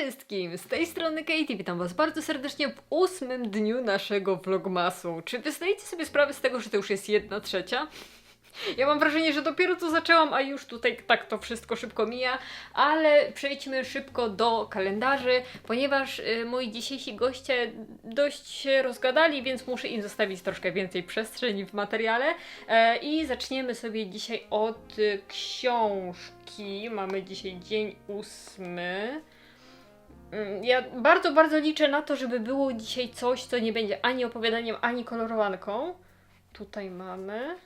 wszystkim! Z tej strony Katie, witam Was bardzo serdecznie w ósmym dniu naszego vlogmasu. Czy wy zdajecie sobie sprawę z tego, że to już jest jedna trzecia? Ja mam wrażenie, że dopiero co zaczęłam, a już tutaj tak to wszystko szybko mija, ale przejdźmy szybko do kalendarzy, ponieważ y, moi dzisiejsi goście dość się rozgadali, więc muszę im zostawić troszkę więcej przestrzeni w materiale. E, I zaczniemy sobie dzisiaj od y, książki. Mamy dzisiaj dzień ósmy. Mm, Ja bardzo, bardzo liczę na to, żeby było dzisiaj coś, co nie będzie ani opowiadaniem, ani kolorowanką. Tutaj mamy.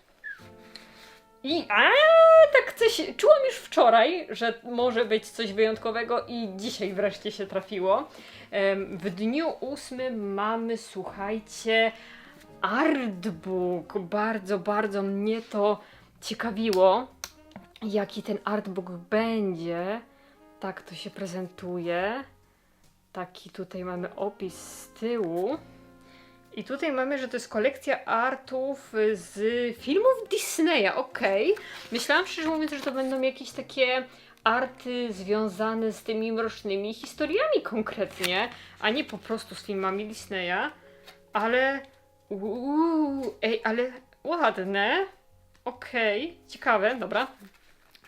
I a tak coś czułam już wczoraj, że może być coś wyjątkowego i dzisiaj wreszcie się trafiło. W dniu ósmym mamy, słuchajcie, artbook. Bardzo, bardzo mnie to ciekawiło, jaki ten artbook będzie. Tak to się prezentuje. Taki tutaj mamy opis z tyłu. I tutaj mamy, że to jest kolekcja artów z filmów Disneya, okej. Myślałam szczerze mówiąc, że to będą jakieś takie arty związane z tymi mrocznymi historiami konkretnie, a nie po prostu z filmami Disneya. Ale... Uuu, ej, ale ładne. Okej, ciekawe, dobra.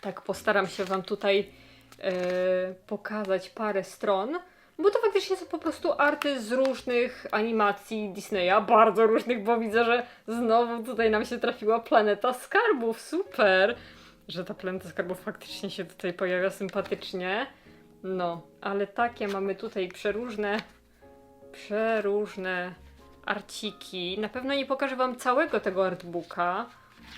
Tak, postaram się Wam tutaj e, pokazać parę stron. Bo to faktycznie są po prostu arty z różnych animacji Disneya, bardzo różnych, bo widzę, że znowu tutaj nam się trafiła planeta skarbów. Super! Że ta planeta skarbów faktycznie się tutaj pojawia sympatycznie. No, ale takie mamy tutaj przeróżne, przeróżne arciki. Na pewno nie pokażę Wam całego tego artbooka.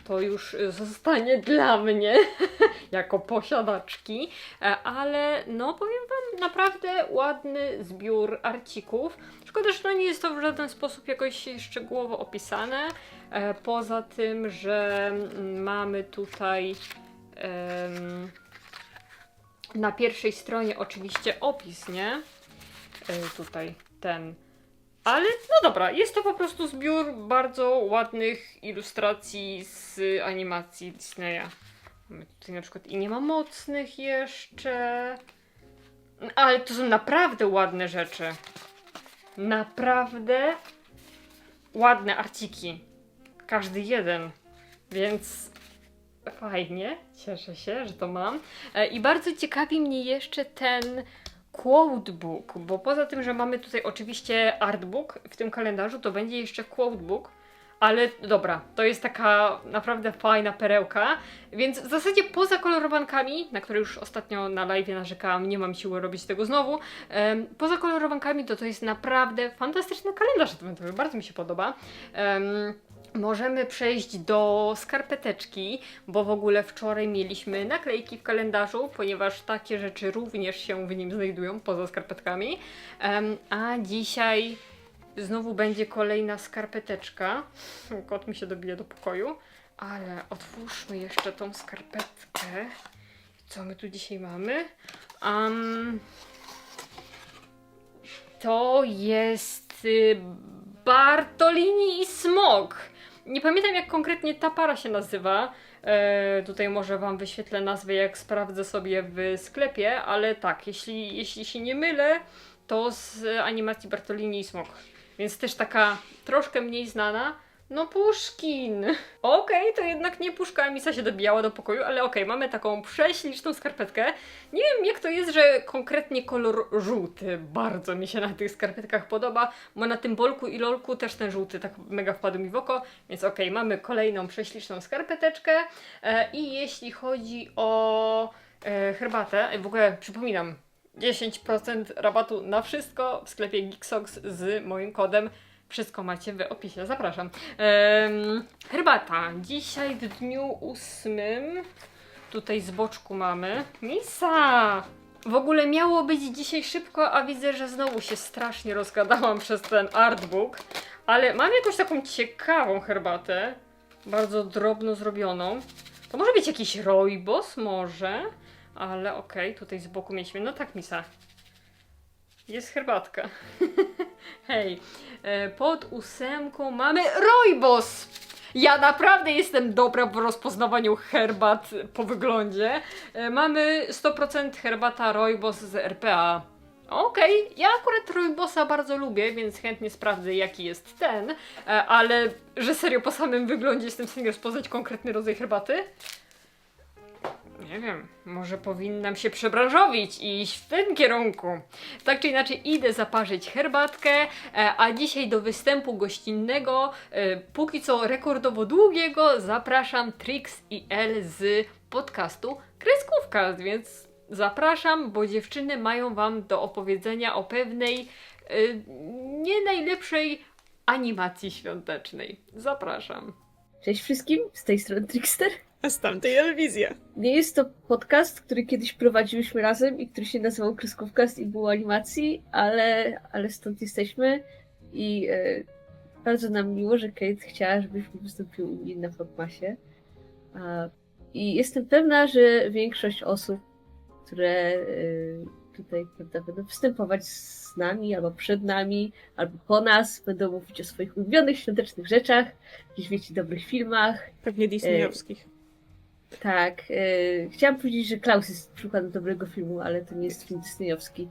To już y, zostanie dla mnie jako posiadaczki, E, ale no powiem Wam, naprawdę ładny zbiór arcików. Szkoda, że to nie jest to w żaden sposób jakoś szczegółowo opisane. E, Poza tym, że mm, mamy tutaj em, na pierwszej stronie oczywiście opis, nie? E, Tutaj ten. Ale no dobra, jest to po prostu zbiór bardzo ładnych ilustracji z animacji Disneya. Mamy tutaj na przykład i nie ma mocnych jeszcze. Ale to są naprawdę ładne rzeczy. Naprawdę ładne arciki. Każdy jeden. Więc fajnie. Cieszę się, że to mam. E, I bardzo ciekawi mnie jeszcze ten quotebook, bo poza tym, że mamy tutaj oczywiście artbook w tym kalendarzu, to będzie jeszcze quotebook. Ale dobra, to jest taka naprawdę fajna perełka. Więc w zasadzie poza kolorowankami, na które już ostatnio na live narzekałam, nie mam siły robić tego znowu. poza kolorowankami to to jest naprawdę fantastyczny kalendarz adwentowy, bardzo mi się podoba. Możemy przejść do skarpeteczki, bo w ogóle wczoraj mieliśmy naklejki w kalendarzu, ponieważ takie rzeczy również się w nim znajdują poza skarpetkami. A dzisiaj znowu będzie kolejna skarpeteczka. Kot mi się dobije do pokoju. Ale otwórzmy jeszcze tą skarpetkę. Co my tu dzisiaj mamy? Um, to jest y, Bartolini i Smok. Nie pamiętam jak konkretnie ta para się nazywa. E, tutaj może Wam wyświetlę nazwę, jak sprawdzę sobie w sklepie, ale tak, jeśli, jeśli się nie mylę, to z animacji Bartolini i Smok. Więc też taka troszkę mniej znana. No Puszkin. Okej, to jednak nie Puszka, Misa się dobijała do pokoju, ale okej, mamy taką prześliczną skarpetkę. Nie wiem jak to jest, że konkretnie kolor żółty bardzo mi się na tych skarpetkach podoba, bo na tym bolku i lolku też ten żółty tak mega wpadł mi w oko, więc okej, mamy kolejną prześliczną skarpeteczkę. E, I jeśli chodzi o e, herbatę, w ogóle przypominam, 10% rabatu na wszystko w sklepie Geeksox z moim kodem. Wszystko macie w opisie, zapraszam. Herbata. Dzisiaj w dniu ósmym. Tutaj z boczku mamy. Misa! W ogóle miało być dzisiaj szybko, a widzę, że znowu się strasznie rozgadałam przez ten artbook. Ale mam jakąś taką ciekawą herbatę. Bardzo drobno zrobioną. To może być jakiś rooibos, może. Ale okej, tutaj z boku mieliśmy. No tak, Misa. Jest herbatka. Hej, e, pod ósemką mamy rooibos! Ja naprawdę jestem dobra w rozpoznawaniu herbat po wyglądzie. E, Mamy 100% herbata rooibos z RPA. Okej, ja akurat Trójbossa bardzo lubię, więc chętnie sprawdzę jaki jest ten, e, ale że serio po samym wyglądzie jestem w stanie rozpoznać konkretny rodzaj herbaty? Nie wiem, może powinnam się przebranżowić i iść w tym kierunku. Tak czy inaczej idę zaparzyć herbatkę, e, a dzisiaj do występu gościnnego, e, póki co rekordowo długiego, zapraszam Trix i El z podcastu Kreskówka, więc zapraszam, bo dziewczyny mają wam do opowiedzenia o pewnej y, nie najlepszej animacji świątecznej. Zapraszam. Cześć wszystkim, z tej strony Trickster. A z tamtej Elwizja. Nie jest to podcast, który kiedyś prowadziłyśmy razem i który się nazywał Kreskówkast i był o animacji, ale, ale stąd jesteśmy i e, bardzo nam miło, że Kate chciała, żebyśmy wystąpiły u niej na Fogmasie. A, I jestem pewna, że większość osób, które e, tutaj prawda, będą występować z nami, albo przed nami, albo po nas, będą mówić o swoich ulubionych świątecznych rzeczach, jakichś wiecie, dobrych filmach, Pewnie disneyowskich. Tak, e, chciałam powiedzieć, że Klaus jest przykładem dobrego filmu, ale to nie jest film disneyowski.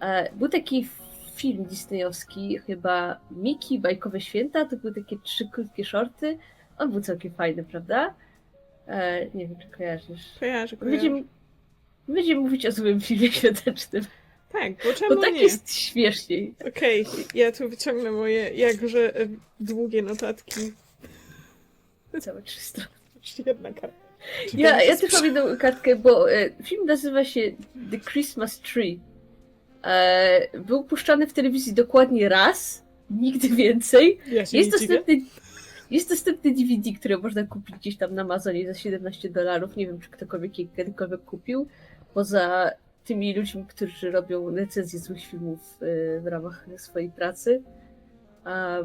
E, był taki film disneyowski, chyba Miki, Bajkowe Święta, to były takie trzy krótkie shorty. On był całkiem fajny, prawda? E, nie wiem, czy kojarzysz. Kojarzę, kojarzę. Będziemy, będziemy mówić o złym filmie świątecznym, Tak, bo czemu bo tak nie? jest śmieszniej. Okej, ja tu wyciągnę moje jakże długie notatki. Całe trzy strony. Jedna karta. Ja, ja też mam jedną kartkę, bo e, film nazywa się The Christmas Tree. E, był puszczany w telewizji dokładnie raz, nigdy więcej. Ja się Jest nie dziwię. dostępny, jest dostępny DVD, które można kupić gdzieś tam na Amazonie za 17 dolarów. Nie wiem, czy ktokolwiek je kiedykolwiek kupił. Poza tymi ludźmi, którzy robią recenzje złych filmów e, w ramach swojej pracy. A,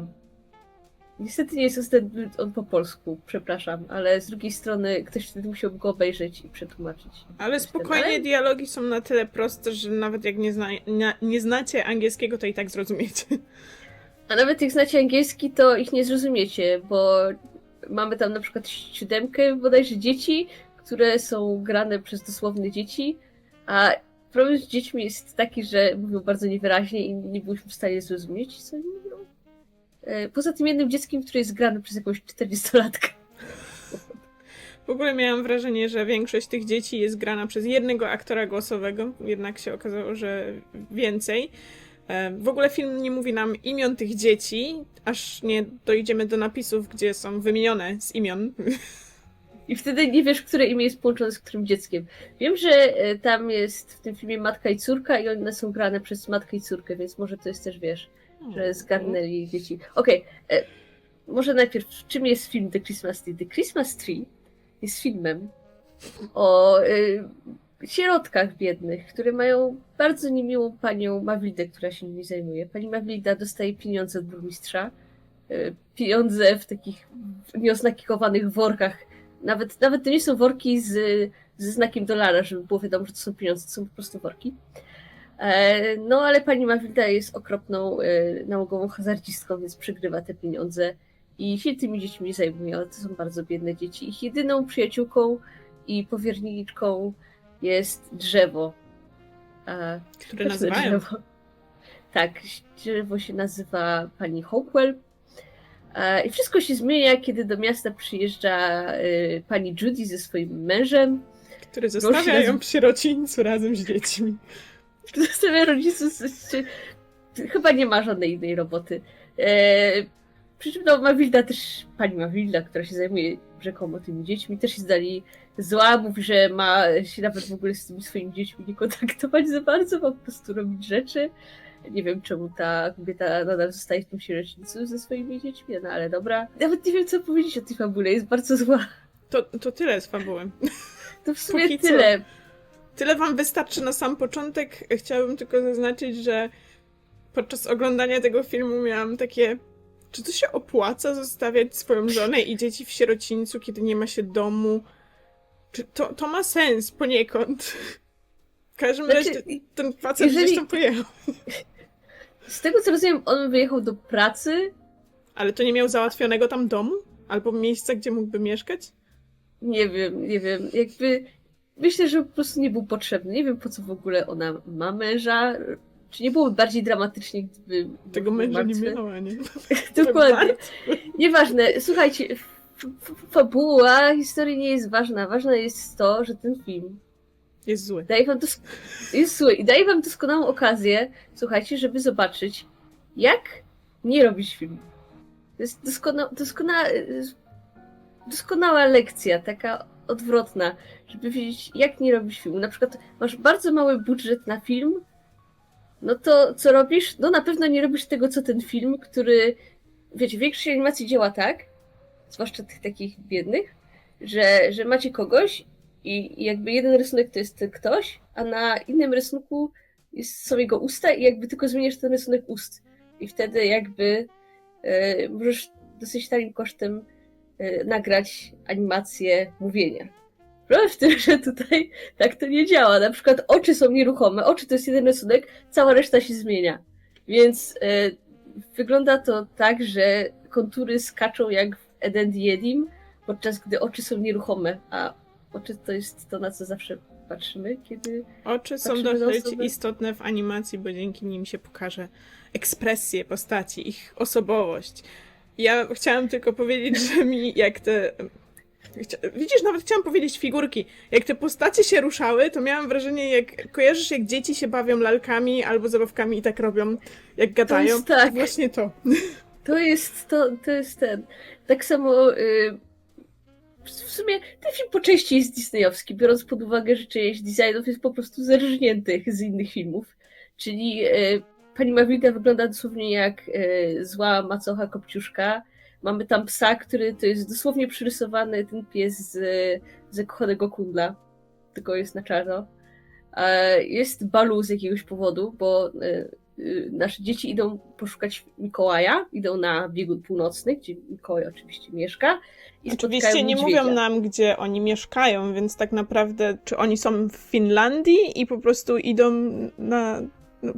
niestety nie jest dostępny on po polsku, przepraszam, ale z drugiej strony ktoś wtedy musiałby go obejrzeć i przetłumaczyć. Ale spokojnie, dialogi są na tyle proste, że nawet jak nie, zna, nie, nie znacie angielskiego, to i tak zrozumiecie. A nawet jak znacie angielski, to ich nie zrozumiecie, bo mamy tam na przykład siódemkę bodajże dzieci, które są grane przez dosłowne dzieci, a problem z dziećmi jest taki, że mówią bardzo niewyraźnie i nie byliśmy w stanie zrozumieć, co oni mówią. E, Poza tym jednym dzieckiem, które jest grane przez jakąś 40-latkę. W ogóle miałam wrażenie, że większość tych dzieci jest grana przez jednego aktora głosowego, jednak się okazało, że więcej. E, W ogóle film nie mówi nam imion tych dzieci, aż nie dojdziemy do napisów, gdzie są wymienione z imion. I wtedy nie wiesz, które imię jest połączone z którym dzieckiem. Wiem, że e, tam jest w tym filmie matka i córka i one są grane przez matkę i córkę, więc może to jest też, wiesz, że zgarnęli dzieci. Okej, e, może najpierw, czym jest film The Christmas Tree? The Christmas Tree jest filmem o e, sierotkach biednych, które mają bardzo niemiłą panią Mawlidę, która się nimi zajmuje. Pani Mawlida dostaje pieniądze od burmistrza, e, pieniądze w takich nieoznakowanych workach. Nawet, nawet to nie są worki z, ze znakiem dolara, żeby było wiadomo, że to są pieniądze, to są po prostu worki. E, No, ale pani Mawilda jest okropną e, nałogową hazardzistką, więc przegrywa te pieniądze i się tymi dziećmi zajmuje, ale to są bardzo biedne dzieci. Ich jedyną przyjaciółką i powierniczką jest drzewo. Które nazywają. Drzewo. Tak, drzewo się nazywa pani Hopewell. E, I wszystko się zmienia, kiedy do miasta przyjeżdża pani Judy ze swoim mężem. Które zostawia nazywa- ją przy sierocińcu razem z dziećmi. Zostawia rodziców. z- czy- Chyba nie ma żadnej innej roboty. E, przy czym no, Mawilda też, pani Mawilda, która się zajmuje rzekomo tymi dziećmi, też jest dali zła, mówi, że ma się nawet w ogóle z tymi swoimi dziećmi nie kontaktować za bardzo, ma po prostu robić rzeczy. Nie wiem, czemu ta kobieta nadal zostaje w tym sierocińcu ze swoimi dziećmi, no ale dobra. Nawet nie wiem, co powiedzieć o tej fabule, jest bardzo zła. To, to tyle z fabuły. To w sumie Póki co. tyle. Wam wystarczy na sam początek. Chciałabym tylko zaznaczyć, że podczas oglądania tego filmu miałam takie. Czy to się opłaca zostawiać swoją żonę i dzieci w sierocińcu, kiedy nie ma się domu? Czy to, to ma sens poniekąd? W każdym Znaczy, razie ten facet jeżeli- gdzieś tam pojechał. Z tego co rozumiem, on wyjechał do pracy, Ale to nie miał załatwionego tam domu? Albo miejsca, gdzie mógłby mieszkać? Nie wiem, nie wiem. Jakby myślę, że po prostu nie był potrzebny. Nie wiem, po co w ogóle ona ma męża. czy nie byłoby bardziej dramatycznie, gdyby... Tego męża nie martwy? miała, nie? Dokładnie. Nieważne. Słuchajcie, fabuła historii nie jest ważna. Ważne jest to, że ten film Jest zły. daje wam, dos- jest zły i daje wam doskonałą okazję, słuchajcie, żeby zobaczyć, jak nie robić filmu. To jest doskona, doskona, doskonała lekcja, taka odwrotna, żeby wiedzieć, jak nie robić filmu. Na przykład masz bardzo mały budżet na film, no to co robisz? No na pewno nie robisz tego, co ten film, który, wiecie, większość animacji działa tak, zwłaszcza tych takich biednych, że, że macie kogoś i, jakby jeden rysunek to jest ktoś, a na innym rysunku jest, są jego usta i jakby tylko zmieniasz ten rysunek ust. I wtedy jakby e, możesz dosyć tanim kosztem nagrać animację mówienia. Problem w tym, że tutaj tak to nie działa. Na przykład oczy są nieruchome, oczy to jest jeden rysunek, cała reszta się zmienia. Więc e, wygląda to tak, że kontury skaczą jak w Eden Jedim, podczas gdy oczy są nieruchome, a oczy to jest to, na co zawsze patrzymy, kiedy Oczy są dosyć istotne w animacji, bo dzięki nim się pokaże ekspresję postaci, ich osobowość. Ja chciałam tylko powiedzieć, że mi jak te. Chcia... Widzisz, nawet chciałam powiedzieć figurki. Jak te postacie się ruszały, to miałam wrażenie, jak kojarzysz, jak dzieci się bawią lalkami albo zabawkami i tak robią, jak to gadają. jest tak. Właśnie to. To jest to, to jest ten. Tak samo y, w sumie ten film po części jest disneyowski, biorąc pod uwagę, że część designów jest po prostu zerżniętych z innych filmów. Czyli y, pani Mawilka wygląda dosłownie jak y, zła macocha kopciuszka. Mamy tam psa, który to jest dosłownie przyrysowany ten pies z zakochanego kundla, tylko jest na czarno. E, Jest Balu z jakiegoś powodu, bo y, y, nasze dzieci idą poszukać Mikołaja, idą na biegun północny, gdzie Mikołaj oczywiście mieszka. Oczywiście nie niedźwiedzia. mówią nam, gdzie oni mieszkają, więc tak naprawdę, czy oni są w Finlandii i po prostu idą na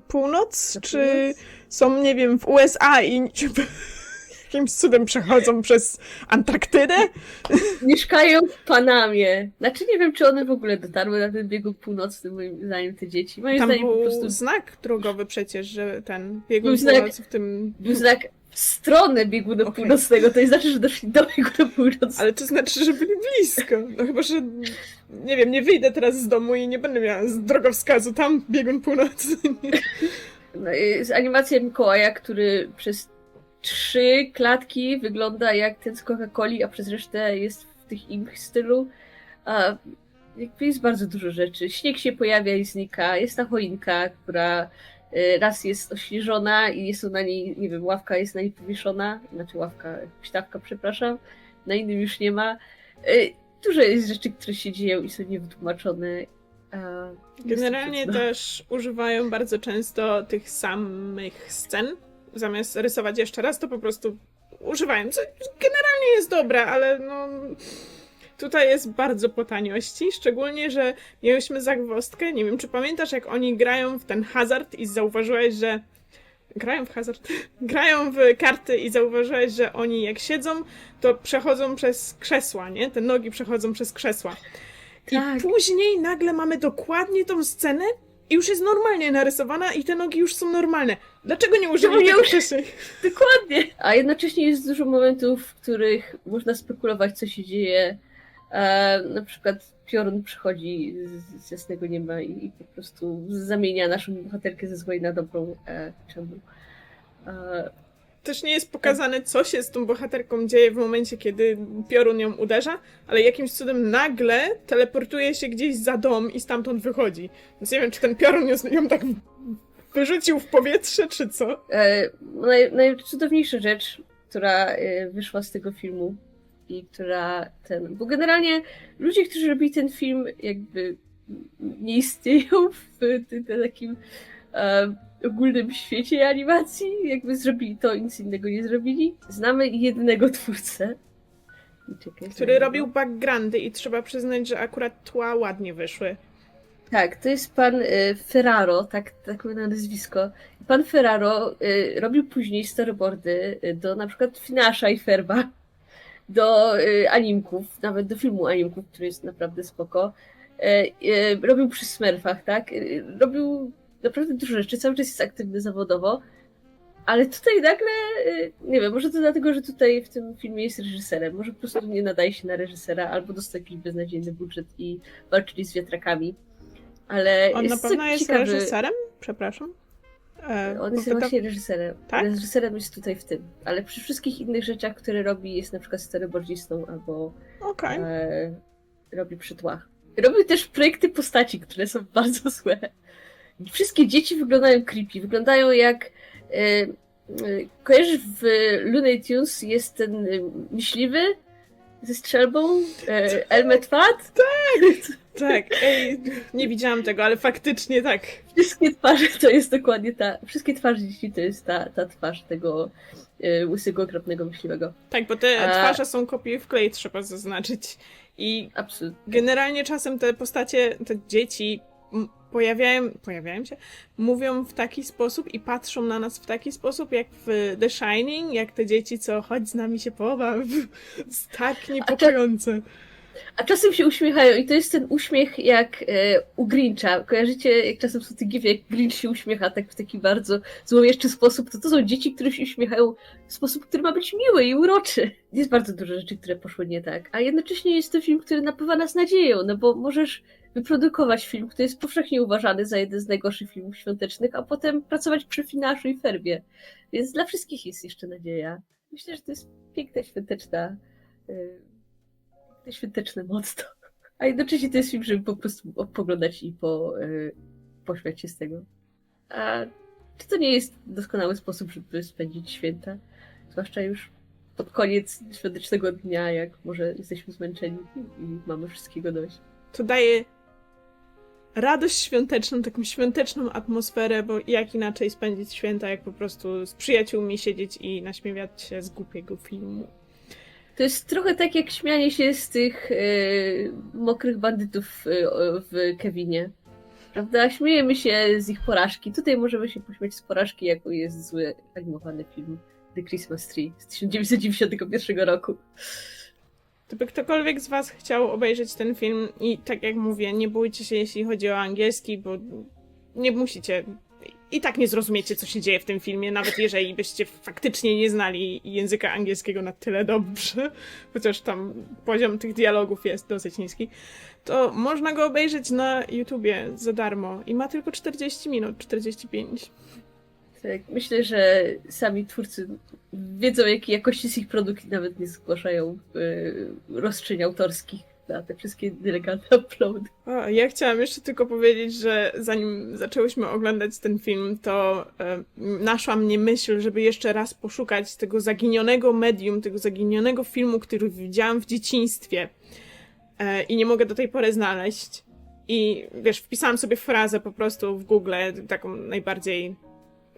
północ, Na czy północ? są, nie wiem, w USA i jakimś cudem przechodzą przez Antarktydę? Mieszkają w Panamie. Znaczy nie wiem, czy one w ogóle dotarły na ten biegun północny, moim zdaniem te dzieci. Moim Tam zdaniem po był prostu znak drogowy przecież, że ten biegun Był znak- północy w tym... był znak w stronę bieguna Okej. północnego. To znaczy, że doszli do bieguna północnego. Ale to znaczy, że byli blisko. No chyba, że nie wiem, nie wyjdę teraz z domu i nie będę miała drogowskazu. Tam biegun północny. No, jest animacja Mikołaja, który przez trzy klatki wygląda jak ten z Coca-Coli, a przez resztę jest w tych ich stylu. A jakby jest bardzo dużo rzeczy. Śnieg się pojawia i znika. Jest ta choinka, która raz jest ośnieżona i jest na niej, nie wiem, ławka jest na niej powieszona, znaczy ławka, śtawka, przepraszam, na innym już nie ma. E, Dużo jest rzeczy, które się dzieją i są niewytłumaczone. Generalnie też używają bardzo często tych samych scen. Zamiast rysować jeszcze raz, to po prostu używają. Co generalnie jest dobre, ale no. Tutaj jest bardzo po taniości, szczególnie, że mieliśmy zagwozdkę. Nie wiem, czy pamiętasz, jak oni grają w ten hazard i zauważyłeś, że. Grają w hazard? Grają w karty i zauważyłeś, że oni jak siedzą, to przechodzą przez krzesła, nie? Te nogi przechodzą przez krzesła. I Tak. później nagle mamy dokładnie tą scenę i już jest normalnie narysowana i te nogi już są normalne. Dlaczego nie Czemu nie tego wcześniej? Dokładnie. A jednocześnie jest dużo momentów, w których można spekulować, co się dzieje. E, na przykład piorun przychodzi z, z jasnego nieba i, i po prostu zamienia naszą bohaterkę ze złej na dobrą. E, czemu? E, Też nie jest pokazane, co się z tą bohaterką dzieje w momencie, kiedy piorun ją uderza, ale jakimś cudem nagle teleportuje się gdzieś za dom i stamtąd wychodzi. Więc nie wiem, czy ten piorun ją, ją tak wyrzucił w powietrze, czy co. e, naj, najcudowniejsza rzecz, która e, wyszła z tego filmu i która ten. Bo generalnie ludzie, którzy robili ten film, jakby nie istnieją w tym, takim e, ogólnym świecie animacji. Jakby zrobili to, nic innego nie zrobili. Znamy jednego twórcę. Czekaj, Który robił backgroundy i trzeba przyznać, że akurat tła ładnie wyszły. Tak, to jest pan e, Ferraro, tak, tak ma na nazwisko. Pan Ferraro e, robił później storyboardy e, do na przykład Finasza i Ferba, do e, animków, nawet do filmu animków, który jest naprawdę spoko. E, e, robił przy Smurfach, tak? E, robił naprawdę dużo rzeczy, cały czas jest aktywny zawodowo, ale tutaj nagle, y, nie wiem, może to dlatego, że tutaj w tym filmie jest reżyserem, może po prostu nie nadaje się na reżysera, albo dostał jakiś beznadziejny budżet i walczyli z wiatrakami. Ale On na pewno jest ciekawy. reżyserem? Przepraszam. E, On jest właśnie reżyserem. Tak? Reżyserem jest tutaj w tym. Ale przy wszystkich innych rzeczach, które robi, jest na przykład storyboardzistą albo Okej. e, robi przy tłach. Robi też projekty postaci, które są bardzo złe. Wszystkie dzieci wyglądają creepy. Wyglądają jak. E, e, kojarzysz w Looney Tunes jest ten e, myśliwy ze strzelbą? E, Elmet Fat? Tak, ej, nie widziałam tego, ale faktycznie tak. Wszystkie twarze to jest dokładnie ta. Wszystkie twarze dzieci to jest ta, ta twarz tego e, łysego, okropnego myśliwego. Tak, bo te A- twarze są kopie w klej, trzeba zaznaczyć. I Absolutnie. generalnie czasem te postacie, te dzieci pojawiają, pojawiają się, mówią w taki sposób i patrzą na nas w taki sposób, jak w The Shining, jak te dzieci, co chodź z nami się pobaw. Jest tak niepokojące. A czasem się uśmiechają i to jest ten uśmiech jak e, u Grincha. Kojarzycie, jak czasem są te gify, jak Grinch się uśmiecha tak w taki bardzo złowieszczy sposób, to to są dzieci, które się uśmiechają w sposób, który ma być miły i uroczy. Jest bardzo dużo rzeczy, które poszły nie tak, a jednocześnie jest to film, który napawa nas nadzieją, no bo możesz wyprodukować film, który jest powszechnie uważany za jeden z najgorszych filmów świątecznych, a potem pracować przy finaszu i ferbie. Więc dla wszystkich jest jeszcze nadzieja. Myślę, że to jest piękna, świąteczna y, to świąteczne mocno. A jednocześnie to jest film, żeby po prostu poglądać i po, yy, pośmiać się z tego. A czy to nie jest doskonały sposób, żeby spędzić święta? Zwłaszcza już pod koniec świątecznego dnia, jak może jesteśmy zmęczeni i mamy wszystkiego dość. To daje radość świąteczną, taką świąteczną atmosferę, bo jak inaczej spędzić święta, jak po prostu z przyjaciółmi siedzieć i naśmiewać się z głupiego filmu. To jest trochę tak jak śmianie się z tych yy, mokrych bandytów o- w Kevinie. Prawda? Śmiejemy się z ich porażki. Tutaj możemy się pośmiać z porażki, jaką jest zły animowany film The Christmas Tree z 1991 roku. Gdyby ktokolwiek z Was chciał obejrzeć ten film i tak jak mówię, nie bójcie się, jeśli chodzi o angielski, bo nie musicie. I tak nie zrozumiecie, co się dzieje w tym filmie, nawet jeżeli byście faktycznie nie znali języka angielskiego na tyle dobrze, chociaż tam poziom tych dialogów jest dosyć niski, to można go obejrzeć na YouTubie za darmo i ma tylko 40 minut, 45. Tak, myślę, że sami twórcy wiedzą, jakiej jakości jest ich produkt nawet nie zgłaszają yy, autorskich na te wszystkie nielegalne uploady. O, ja chciałam jeszcze tylko powiedzieć, że zanim zaczęłyśmy oglądać ten film, to e, naszła mnie myśl, żeby jeszcze raz poszukać tego zaginionego medium, tego zaginionego filmu, który widziałam w dzieciństwie e, i nie mogę do tej pory znaleźć. I wiesz, wpisałam sobie frazę po prostu w Google, taką najbardziej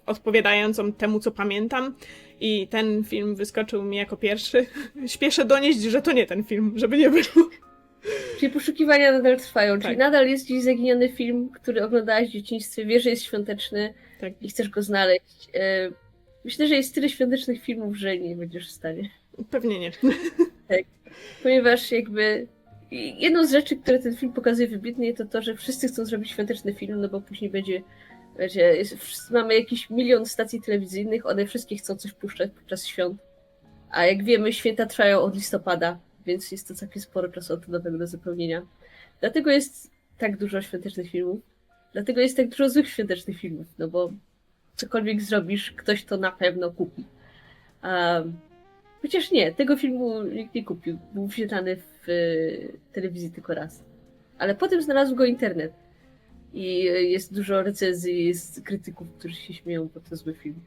odpowiadającą temu, co pamiętam. I ten film wyskoczył mi jako pierwszy. Śpieszę donieść, że to nie ten film, żeby nie było. Czyli poszukiwania nadal trwają, czyli Tak. nadal jest gdzieś zaginiony film, który oglądałaś w dzieciństwie, wiesz, że jest świąteczny Tak. i chcesz go znaleźć. E, Myślę, że jest tyle świątecznych filmów, że nie będziesz w stanie. Pewnie nie. Ponieważ jakby jedną z rzeczy, które ten film pokazuje wybitnie, to to, że wszyscy chcą zrobić świąteczny film, no bo później będzie, wiecie, jest, mamy jakiś milion stacji telewizyjnych, one wszystkie chcą coś puszczać podczas świąt. A jak wiemy, święta trwają od listopada, więc jest to całkiem sporo czasu antenowego do zapełnienia. Dlatego jest tak dużo świątecznych filmów. Dlatego jest tak dużo złych świątecznych filmów, no bo cokolwiek zrobisz, ktoś to na pewno kupi. Um, Chociaż nie, tego filmu nikt nie kupił. Był wświetlany w y, telewizji tylko raz. Ale potem znalazł go internet. I y, jest dużo recenzji, jest krytyków, którzy się śmieją, bo to zły film.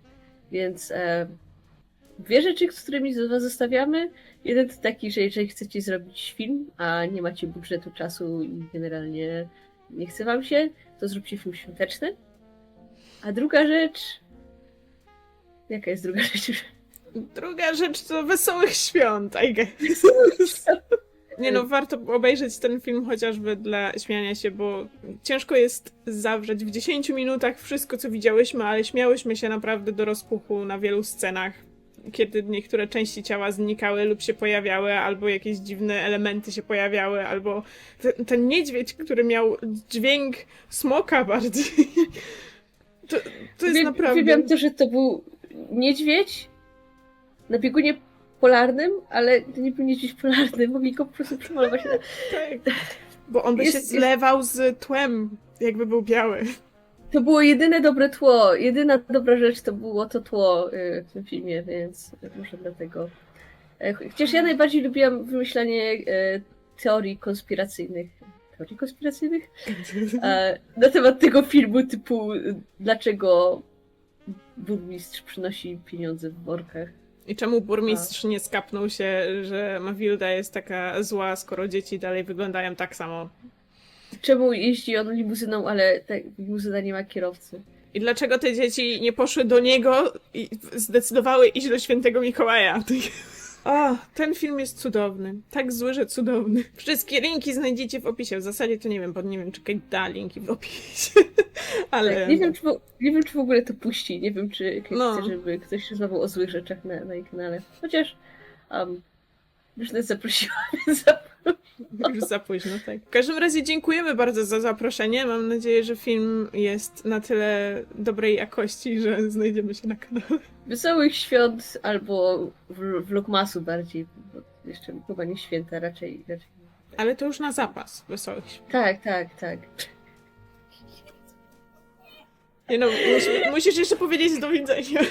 Więc e, dwie rzeczy, z którymi was zostawiamy. Jeden to taki, że jeżeli chcecie zrobić film, a nie macie budżetu, czasu i generalnie nie chce wam się, to zróbcie film świąteczny. A druga rzecz... Jaka jest druga rzecz? Druga rzecz to wesołych świąt, I guess. Nie no, warto obejrzeć ten film chociażby dla śmiania się, bo ciężko jest zawrzeć w 10 minutach wszystko, co widziałyśmy, ale śmiałyśmy się naprawdę do rozpuchu na wielu scenach, kiedy niektóre części ciała znikały lub się pojawiały, albo jakieś dziwne elementy się pojawiały, albo ten, ten niedźwiedź, który miał dźwięk smoka bardziej. To, to jest Wie- naprawdę... Wiem to, że to był niedźwiedź na biegunie polarnym, ale to nie był niedźwiedź polarny, mogli go po prostu przemalować na... Tak. Bo on by Jest- się jest- zlewał z tłem, jakby był biały. To było jedyne dobre tło, jedyna dobra rzecz to było to tło y, w tym filmie, więc może dlatego. E, Chociaż ja najbardziej lubiłam wymyślanie e, teorii konspiracyjnych. Teorii konspiracyjnych? E, na temat tego filmu typu y, dlaczego burmistrz przynosi pieniądze w workach. I czemu burmistrz nie skapnął się, że Mawilda jest taka zła, skoro dzieci dalej wyglądają tak samo? Czemu jeździ on limuzyną, ale ta limuzyna nie ma kierowcy? I dlaczego te dzieci nie poszły do niego i zdecydowały iść do świętego Mikołaja? O, ten film jest cudowny. Tak zły, że cudowny. Wszystkie linki znajdziecie w opisie. W zasadzie to nie wiem, bo nie wiem, czy Kate da linki w opisie. Ale. Tak, nie, wiem, czy, w- nie wiem, czy w ogóle to puści. Nie wiem, czy Kate No. chce, żeby ktoś rozmawiał o złych rzeczach na, na jej kanale. Chociaż um, już nas zaprosiła, więc Już za późno, tak. W każdym razie dziękujemy bardzo za zaproszenie. Mam nadzieję, że film jest na tyle dobrej jakości, że znajdziemy się na kanale. wesołych świąt albo w- vlogmasu bardziej. Bo jeszcze chyba nie święta, raczej, raczej. Ale to już na zapas wesołych świąt. Tak, tak, tak. Nie no, musi, musisz jeszcze powiedzieć do widzenia.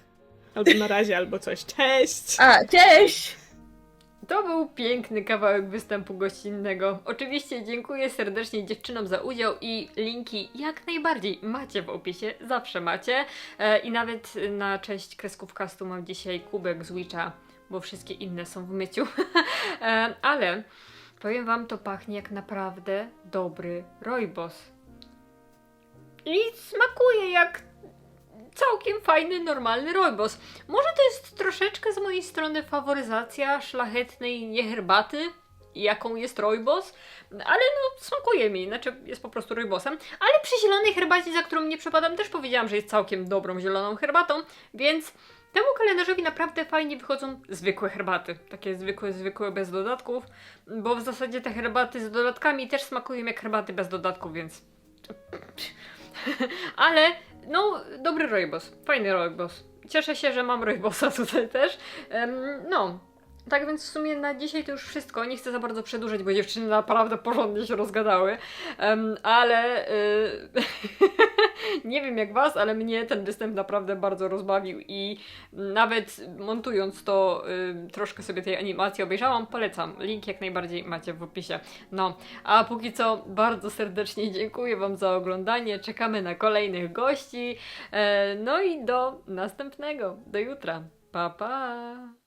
Albo na razie, albo coś. Cześć! A, cześć! To był piękny kawałek występu gościnnego. Oczywiście dziękuję serdecznie dziewczynom za udział i linki jak najbardziej macie w opisie, zawsze macie. E, I nawet na cześć kreskówkastu mam dzisiaj kubek z Witcha, bo wszystkie inne są w myciu. e, ale powiem wam, to pachnie jak naprawdę dobry rojbos. I smakuje jak całkiem fajny, normalny rojbos. Może to jest troszeczkę z mojej strony faworyzacja szlachetnej nieherbaty, jaką jest rojbos, ale no smakuje mi, znaczy jest po prostu rojbosem. Ale przy zielonej herbacie, za którą nie przepadam, też powiedziałam, że jest całkiem dobrą zieloną herbatą, więc temu kalendarzowi naprawdę fajnie wychodzą zwykłe herbaty. Takie zwykłe, zwykłe, bez dodatków, bo w zasadzie te herbaty z dodatkami też smakują jak herbaty bez dodatków, więc... Ale no, dobry rojbos. Fajny rojbos. Cieszę się, że mam rojbosa tutaj też. No. Tak więc w sumie na dzisiaj to już wszystko. Nie chcę za bardzo przedłużać, bo dziewczyny naprawdę porządnie się rozgadały. Em, ale y, nie wiem jak was, ale mnie ten występ naprawdę bardzo rozbawił i nawet montując to y, troszkę sobie tej animacji obejrzałam. Polecam. Link jak najbardziej macie w opisie. No, a póki co bardzo serdecznie dziękuję Wam za oglądanie. Czekamy na kolejnych gości. E, no i do następnego. Do jutra. Pa, pa!